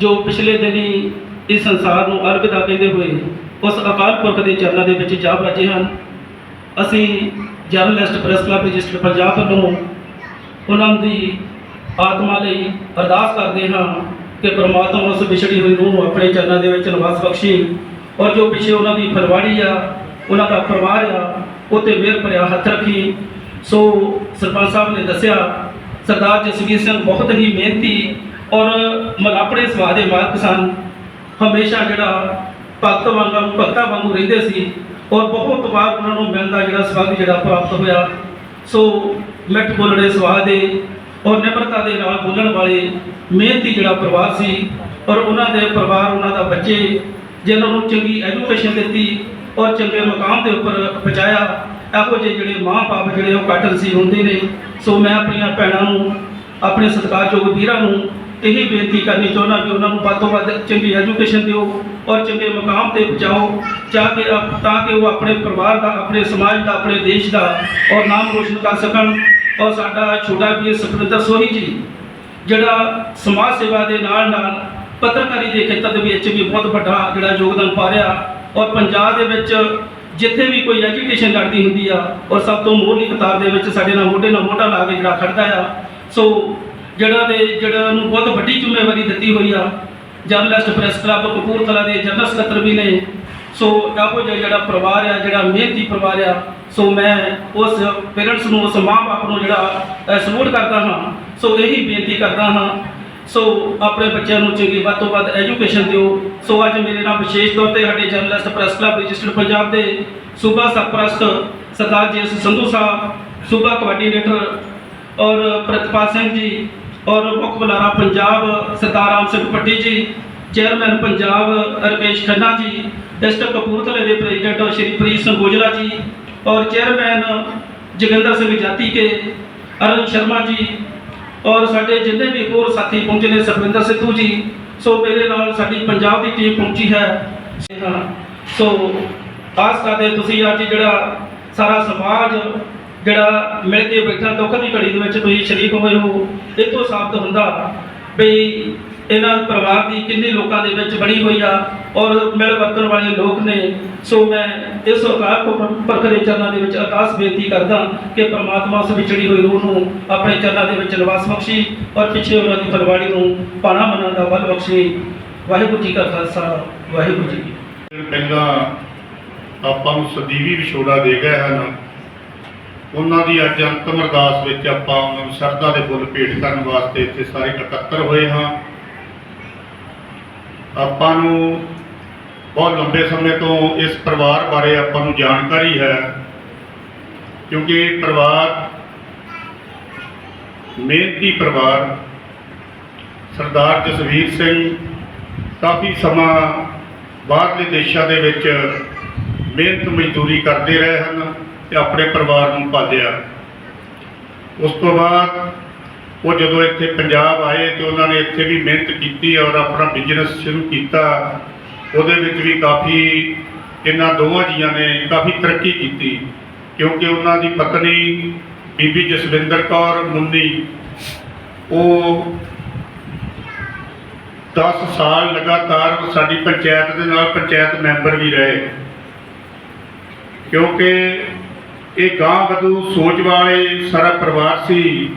ਜੋ ਪਿਛਲੇ ਦਿਨੀ ਇਸ ਸੰਸਾਰ ਨੂੰ ਅਲਵਿਦਾ ਕਹਿੰਦੇ ਹੋਏ ਉਸ ਅਕਾਲ ਪੁਰਖ ਦੇ ਚਰਨਾਂ ਦੇ ਵਿੱਚ ਜਾ ਬੈਠੇ ਹਨ। ਅਸੀਂ journalist press club register Punjab ਵੱਲੋਂ ਉਹਨਾਂ ਦੀ ਆਤਮਾ ਲਈ ਅਰਦਾਸ ਕਰਦੇ ਹਾਂ ਕਿ ਪ੍ਰਮਾਤਮਾ ਉਸ ਵਿਛੜੀ ਹੋਈ ਰੂਹ ਨੂੰ ਆਪਣੇ ਚਰਨਾਂ ਦੇ ਵਿੱਚ ਨਿਵਾਸ ਬਖਸ਼ੇ ਔਰ ਜੋ ਪਿੱਛੇ ਉਹਨਾਂ ਦੀ ਫਰਵਾੜੀ ਆ, ਉਹਨਾਂ ਦਾ ਪਰਿਵਾਰ ਆ, ਉਹ ਤੇ ਮਿਹਰ ਭਰਿਆ ਹੱਥ ਰੱਖੀ। ਸੋ ਸਰਪੰਚ ਸਾਹਿਬ ਨੇ ਦੱਸਿਆ, ਸਰਦਾਰ ਜਸਵੀਰ ਸਿੰਘ, ਬਹੁਤ ਹੀ ਮਿਹਨਤੀ ਔਰ ਮਲਾਪੜੇ ਸਵਾਹ ਦੇ ਮਾਲਕ ਸਨ। ਹਮੇਸ਼ਾ ਜਿਹੜਾ ਭਗਤ ਵਾਂਗੂ ਭਗਤਾਂ ਵਾਂਗੂ ਰਹਿੰਦੇ ਸੀ ਔਰ ਬਹੁਤ ਵਾਰ ਉਹਨਾਂ ਨੂੰ ਮਿਲਦਾ ਜਿਹੜਾ ਸਵਾਗਤ ਜਿਹੜਾ ਪ੍ਰਾਪਤ ਹੋਇਆ। ਸੋ ਮਿੱਠ ਬੋਲੜੇ ਸੁਭਾਅ ਦੇ ਔਰ ਨਿਮਰਤਾ ਦੇ ਨਾਲ ਬੋਲਣ ਵਾਲੇ ਮਿਹਨਤੀ ਜਿਹੜਾ ਪਰਿਵਾਰ ਸੀ ਔਰ ਉਹਨਾਂ ਦੇ ਪਰਿਵਾਰ, ਉਹਨਾਂ ਦਾ ਬੱਚੇ ਜਿਨ੍ਹਾਂ ਨੂੰ ਚੰਗੀ ਐਜੂਕੇਸ਼ਨ ਦਿੱਤੀ ਔਰ ਚੰਗੇ ਮਕਾਮ ਦੇ ਉੱਪਰ ਪਹੁੰਚਾਇਆ, ਇਹੋ ਜਿਹੇ ਜਿਹੜੇ ਮਾਂ-ਬਾਪ ਜਿਹੜੇ ਉਹ ਕਾਟਲ ਸੀ ਹੁੰਦੇ ਨੇ। ਸੋ ਮੈਂ ਆਪਣੀਆਂ ਭੈਣਾਂ ਨੂੰ, ਆਪਣੇ ਸਤਿਕਾਰਯੋਗ ਵੀਰਾਂ ਨੂੰ ਇਹੀ ਬੇਨਤੀ ਕਰਨੀ ਚਾਹੁੰਦਾ ਕਿ ਉਹਨਾਂ ਨੂੰ ਵੱਧ ਤੋਂ ਵੱਧ ਚੰਗੀ ਐਜੂਕੇਸ਼ਨ ਦਿਓ ਔਰ ਚੰਗੇ ਮਕਾਮ ਤੇ ਪਹੁੰਚਾਓ ਤਾਂ ਕਿ ਆਪ- ਤਾਂ ਕਿ ਉਹ ਆਪਣੇ ਪਰਿਵਾਰ ਦਾ, ਆਪਣੇ ਸਮਾਜ ਦਾ, ਆਪਣੇ ਦੇਸ਼ ਦਾ ਔਰ ਨਾਮ ਰੋਸ਼ਨ ਕਰ ਸਕਣ। ਔਰ ਸਾਡਾ ਛੋਟਾ ਵੀਰ ਸੁਖਵਿੰਦਰ ਸੋਹੀ ਜੀ, ਜਿਹੜਾ ਸਮਾਜ ਸੇਵਾ ਦੇ ਨਾਲ ਨਾਲ ਪੱਤਰਕਾਰੀ ਦੇ ਖੇਤਰ ਦੇ ਵਿੱਚ ਵੀ ਬਹੁਤ ਵੱਡਾ ਜਿਹੜਾ ਯੋਗਦਾਨ ਪਾ ਰਿਹਾ ਔਰ ਪੰਜਾਬ ਦੇ ਵਿੱਚ ਜਿੱਥੇ ਵੀ ਕੋਈ ਐਜੂਕੇਸ਼ਨ ਲੜਦੀ ਹੁੰਦੀ ਆ ਔਰ ਸਭ ਤੋਂ ਮੋਹਰੀ ਕਤਾਰ ਦੇ ਵਿੱਚ ਸਾਡੇ ਨਾਲ ਮੋਢੇ ਨਾਲ ਮੋਢਾ ਲਾ ਕੇ ਜਿਹੜਾ ਖੜਦਾ ਆ। ਸੋ ਜਿਹੜਾ ਦੇ ਜਿਹੜਾ ਨੂੰ ਬਹੁਤ ਵੱਡੀ ਜ਼ਿੰਮੇਵਾਰੀ ਦਿੱਤੀ ਹੋਈ ਆ, ਜਰਨਲਿਸਟ ਪ੍ਰੈਸ ਕਲੱਬ ਕਪੂਰਥਲਾ ਦੇ ਜਨਰਲ ਸਕੱਤਰ ਵੀ ਨੇ। ਸੋ ਇਹੋ ਜਿਹਾ ਜਿਹੜਾ ਪਰਿਵਾਰ ਆ, ਜਿਹੜਾ ਮਿਹਨਤੀ ਪਰਿਵਾਰ ਆ, ਸੋ ਮੈਂ ਉਸ ਪੇਰੈਂਟਸ ਨੂੰ, ਉਸ ਮਾਂ-ਬਾਪ ਨੂੰ ਜਿਹੜਾ ਸਪੋਰਟ ਕਰਦਾ ਹਾਂ। ਸੋ ਇਹੀ ਬੇਨਤੀ ਕਰਦਾ ਹਾਂ। ਸੋ ਆਪਣੇ ਬੱਚਿਆਂ ਨੂੰ ਚੰਗੀ ਵੱਧ ਤੋਂ ਵੱਧ ਐਜੂਕੇਸ਼ਨ ਦਿਓ। ਸੋ ਅੱਜ ਮੇਰੇ ਨਾਲ ਵਿਸ਼ੇਸ਼ ਤੌਰ ਤੇ ਸਾਡੇ journalist press club registered Punjab ਦੇ ਸੂਬਾ ਸਰਪ੍ਰਸਤ ਸਰਦਾਰ ਜੀ ਸੰਧੂ ਸਾਹਿਬ, ਸੂਬਾ ਕੋਆਰਡੀਨੇਟਰ ਔਰ ਪ੍ਰਤਪਾਲ ਸਿੰਘ ਜੀ ਔਰ ਮੁੱਖ ਬੁਲਾਰਾ ਪੰਜਾਬ ਸਰਦਾਰ ਰਾਮ ਸਿੰਘ ਪੱਟੀ ਜੀ, ਚੇਅਰਮੈਨ ਪੰਜਾਬ ਰਕੇਸ਼ ਖੰਨਾ ਜੀ, ਡਿਸਟ੍ਰਿਕਟ ਕਪੂਰਥਲੇ ਦੇ ਪ੍ਰੈਜ਼ੀਡੈਂਟ ਸ਼੍ਰੀ ਪ੍ਰੀਤ ਸਿੰਘ ਗੋਜਲਾ ਜੀ ਔਰ ਚੇਅਰਮੈਨ ਜੋਗਿੰਦਰ ਸਿੰਘ ਜਾਤੀ ਕੇ, ਅਰੁਣ ਸ਼ਰਮਾ ਜੀ ਔਰ ਸਾਡੇ ਜਿੰਨੇ ਵੀ ਹੋਰ ਸਾਥੀ ਪਹੁੰਚੇ ਨੇ ਸਰਵਿੰਦਰ ਸਿੱਧੂ ਜੀ, ਸੋ ਮੇਰੇ ਨਾਲ ਸਾਡੀ ਪੰਜਾਬ ਦੀ ਟੀਮ ਪਹੁੰਚੀ ਹੈ। ਸੋ ਆਸ ਕਰਦੇ ਤੁਸੀਂ ਅੱਜ ਜਿਹੜਾ ਸਾਰਾ ਸਮਾਜ ਜਿਹੜਾ ਮਿਲ ਕੇ ਬੈਠਾ ਦੁੱਖ ਦੀ ਘੜੀ ਦੇ ਵਿੱਚ ਤੁਸੀਂ ਸ਼ਰੀਕ ਹੋਏ ਹੋ, ਇਹ ਤੋਂ ਸਾਬਤ ਹੁੰਦਾ ਵੀ ਇਹਨਾਂ ਪਰਿਵਾਰ ਦੀ ਕਿੰਨੇ ਲੋਕਾਂ ਦੇ ਵਿੱਚ ਬਣੀ ਹੋਈ ਆ ਔਰ ਮਿਲ ਵਰਤਣ ਵਾਲੇ ਲੋਕ ਨੇ। ਸੋ ਮੈਂ ਇਸ ਅਕਾਲ ਪੁਰਖ ਦੇ ਚਰਨਾਂ ਦੇ ਵਿੱਚ ਅਰਦਾਸ ਬੇਨਤੀ ਕਰਦਾ ਕਿ ਪ੍ਰਮਾਤਮਾ ਉਸ ਵਿਚੜੀ ਹੋਈ ਰੂਹ ਨੂੰ ਆਪਣੇ ਚਰਨਾਂ ਦੇ ਵਿੱਚ ਨਿਵਾਸ ਬਖਸ਼ੀ ਔਰ ਪਿੱਛੇ ਉਹਨਾਂ ਦੀ ਫਲਵਾੜੀ ਨੂੰ ਪਾਣਾ ਮਨਾਂ ਦਾ ਬਲ ਬਖਸ਼ੀ। ਵਾਹਿਗੁਰੂ ਜੀ ਕਾ ਖਾਲਸਾ, ਵਾਹਿਗੁਰੂ ਜੀ ਕੀ ਪਹਿਲਾਂ ਆਪਾਂ ਨੂੰ ਸਦੀਵੀ ਵਿਛੋੜਾ ਦੇ ਗਏ ਹਨ। ਉਹਨਾਂ ਦੀ ਅੱਜ ਅੰਤਮ ਅਰਦਾਸ ਵਿੱਚ ਆਪਾਂ ਉਹਨਾਂ ਨੂੰ ਸ਼ਰਧਾ ਦੇ ਫੁੱਲ ਭੇਟ ਕਰਨ ਵਾਸਤੇ ਇੱਥੇ ਸਾਰੇ ਇਕੱਤਰ ਹੋਏ ਹਾਂ। ਆਪਾਂ ਨੂੰ ਬਹੁਤ ਲੰਬੇ ਸਮੇਂ ਤੋਂ ਇਸ ਪਰਿਵਾਰ ਬਾਰੇ ਆਪਾਂ ਨੂੰ ਜਾਣਕਾਰੀ ਹੈ, ਕਿਉਂਕਿ ਇਹ ਪਰਿਵਾਰ ਮਿਹਨਤੀ ਪਰਿਵਾਰ। ਸਰਦਾਰ ਜਸਵੀਰ ਸਿੰਘ ਕਾਫੀ ਸਮਾਂ ਬਾਹਰਲੇ ਦੇਸ਼ਾਂ ਦੇ ਵਿੱਚ ਮਿਹਨਤ ਮਜ਼ਦੂਰੀ ਕਰਦੇ ਰਹੇ ਹਨ। ਤੇ ਆਪਣੇ ਪਰਿਵਾਰ ਨੂੰ ਪਾਲਿਆ। ਉਸ ਤੋਂ ਬਾਅਦ ਉਹ ਜਦੋਂ ਇੱਥੇ ਪੰਜਾਬ ਆਏ ਤੇ ਉਹਨਾਂ ਨੇ ਇੱਥੇ ਵੀ ਮਿਹਨਤ ਕੀਤੀ ਔਰ ਆਪਣਾ ਬਿਜ਼ਨਸ ਸ਼ੁਰੂ ਕੀਤਾ, ਉਹਦੇ ਵਿੱਚ ਵੀ ਕਾਫੀ ਇਹਨਾਂ ਦੋਵਾਂ ਜੀਆਂ ਨੇ ਕਾਫੀ ਤਰੱਕੀ ਕੀਤੀ ਕਿਉਂਕਿ ਉਹਨਾਂ ਦੀ ਪਤਨੀ ਬੀਬੀ ਜਸਵਿੰਦਰ ਕੌਰ ਮੁੰਨੀ, ਉਹ 10 ਸਾਲ ਲਗਾਤਾਰ ਸਾਡੀ ਪੰਚਾਇਤ ਦੇ ਨਾਲ ਪੰਚਾਇਤ ਮੈਂਬਰ ਵੀ ਰਹੇ। ਕਿਉਂਕਿ ਇਹ ਗਾਂ ਵਧੂ ਸੋਚ ਵਾਲੇ ਸਾਰਾ ਪਰਿਵਾਰ ਸੀ।